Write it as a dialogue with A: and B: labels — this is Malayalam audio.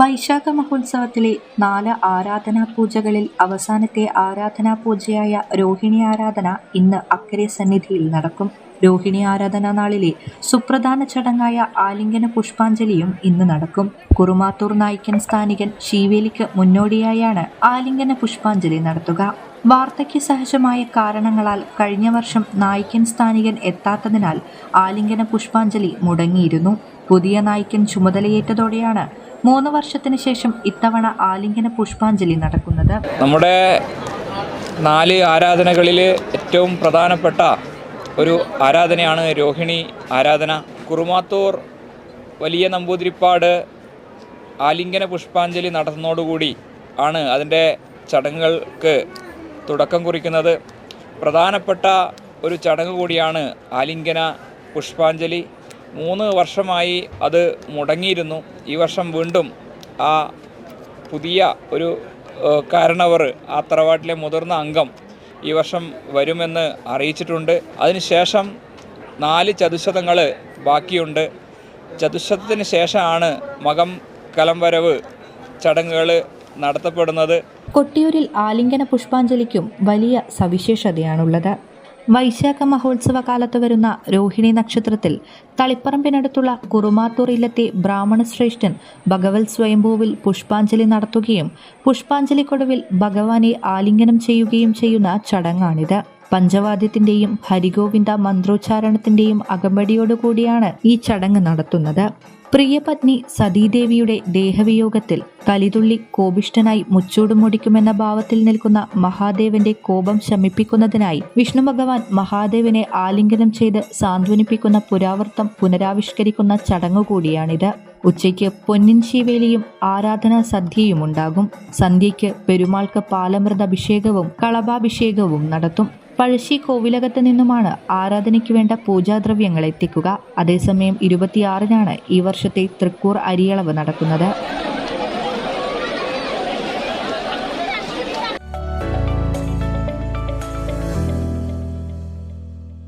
A: വൈശാഖ മഹോത്സവത്തിലെ നാല് ആരാധനാ പൂജകളിൽ അവസാനത്തെ ആരാധനാ പൂജയായ രോഹിണി ആരാധന ഇന്ന് അക്കരെ സന്നിധിയിൽ നടക്കും. രോഹിണി ആരാധനാ നാളിലെ സുപ്രധാന ചടങ്ങായ ആലിംഗന പുഷ്പാഞ്ജലിയും ഇന്ന് നടക്കും. കുറുമാത്തൂർ നായ്ക്കൻ സ്ഥാനികൻ ശീവേലിക്ക് മുന്നോടിയായാണ് ആലിംഗന പുഷ്പാഞ്ജലി നടത്തുക. വാർദ്ധക്യ സഹജമായ കാരണങ്ങളാൽ കഴിഞ്ഞ വർഷം നായ്ക്കൻ സ്ഥാനികൻ എത്താത്തതിനാൽ ആലിംഗന പുഷ്പാഞ്ജലി മുടങ്ങിയിരുന്നു. പുതിയ നായ്ക്കൻ ചുമതലയേറ്റതോടെയാണ് മൂന്ന് വർഷത്തിന് ശേഷം ഇത്തവണ ആലിംഗന പുഷ്പാഞ്ജലി നടക്കുന്നത്.
B: നമ്മുടെ നാല് ആരാധനകളിൽ ഏറ്റവും പ്രധാനപ്പെട്ട ഒരു ആരാധനയാണ് രോഹിണി ആരാധന. കുറുമാത്തൂർ വലിയ നമ്പൂതിരിപ്പാട് ആലിംഗന പുഷ്പാഞ്ജലി നടത്തുന്നതോടുകൂടി ആണ് അതിന്റെ ചടങ്ങുകൾക്ക് തുടക്കം കുറിക്കുന്നത്. പ്രധാനപ്പെട്ട ഒരു ചടങ്ങ് കൂടിയാണ് ആലിംഗന പുഷ്പാഞ്ജലി. മൂന്ന് വർഷമായി അത് മുടങ്ങിയിരുന്നു. ഈ വർഷം വീണ്ടും ആ പുതിയ ഒരു കാരണവർ ആ തറവാട്ടിലെ മുതിർന്ന അംഗം ഈ വർഷം വരുമെന്ന് അറിയിച്ചിട്ടുണ്ട്. അതിനുശേഷം നാല് ചതുശതങ്ങൾ ബാക്കിയുണ്ട്. ചതുശതത്തിന് ശേഷമാണ് മകം കലംവരവ് ചടങ്ങുകൾ നടത്തപ്പെടുന്നത്.
A: കൊട്ടിയൂരിൽ ആലിംഗന പുഷ്പാഞ്ജലിക്കും വലിയ സവിശേഷതയാണുള്ളത്. വൈശാഖ മഹോത്സവ കാലത്ത് വരുന്ന രോഹിണി നക്ഷത്രത്തിൽ തളിപ്പറമ്പിനടുത്തുള്ള കുറുമാത്തൂർ ഇല്ലത്തെ ബ്രാഹ്മണ ശ്രേഷ്ഠൻ ഭഗവത് സ്വയംഭൂവിൽ പുഷ്പാഞ്ജലി നടത്തുകയും പുഷ്പാഞ്ജലിക്കൊടുവിൽ ഭഗവാനെ ആലിംഗനം ചെയ്യുകയും ചെയ്യുന്ന ചടങ്ങാണിത്. പഞ്ചവാദ്യത്തിന്റെയും ഹരിഗോവിന്ദ മന്ത്രോച്ചാരണത്തിന്റെയും അകമ്പടിയോടുകൂടിയാണ് ഈ ചടങ്ങ് നടത്തുന്നത്. പ്രിയപത്നി സതീദേവിയുടെ ദേഹവിയോഗത്തിൽ കലിതുള്ളി കോപിഷ്ഠനായി മുച്ചൂട് മുടിക്കുമെന്ന ഭാവത്തിൽ നിൽക്കുന്ന മഹാദേവന്റെ കോപം ശമിപ്പിക്കുന്നതിനായി വിഷ്ണു ഭഗവാൻ മഹാദേവനെ ആലിംഗനം ചെയ്ത് സാന്ത്വനിപ്പിക്കുന്ന പുരാവർത്തം പുനരാവിഷ്കരിക്കുന്ന ചടങ്ങുകൂടിയാണിത്. ഉച്ചയ്ക്ക് പൊന്നിൻ ശിവേലിയും ആരാധനാ സദ്യയും ഉണ്ടാകും. സന്ധ്യയ്ക്ക് പെരുമാൾക്ക് പാലമൃത അഭിഷേകവും കളഭാഭിഷേകവും നടത്തും. പഴശ്ശി കോവിലകത്ത് നിന്നുമാണ് ആരാധനയ്ക്ക് വേണ്ട പൂജാദ്രവ്യങ്ങൾ എത്തിക്കുക. അതേസമയം ഇരുപത്തിയാറിനാണ് ഈ വർഷത്തെ തൃക്കൂർ അരിയളവ് നടക്കുന്നത്.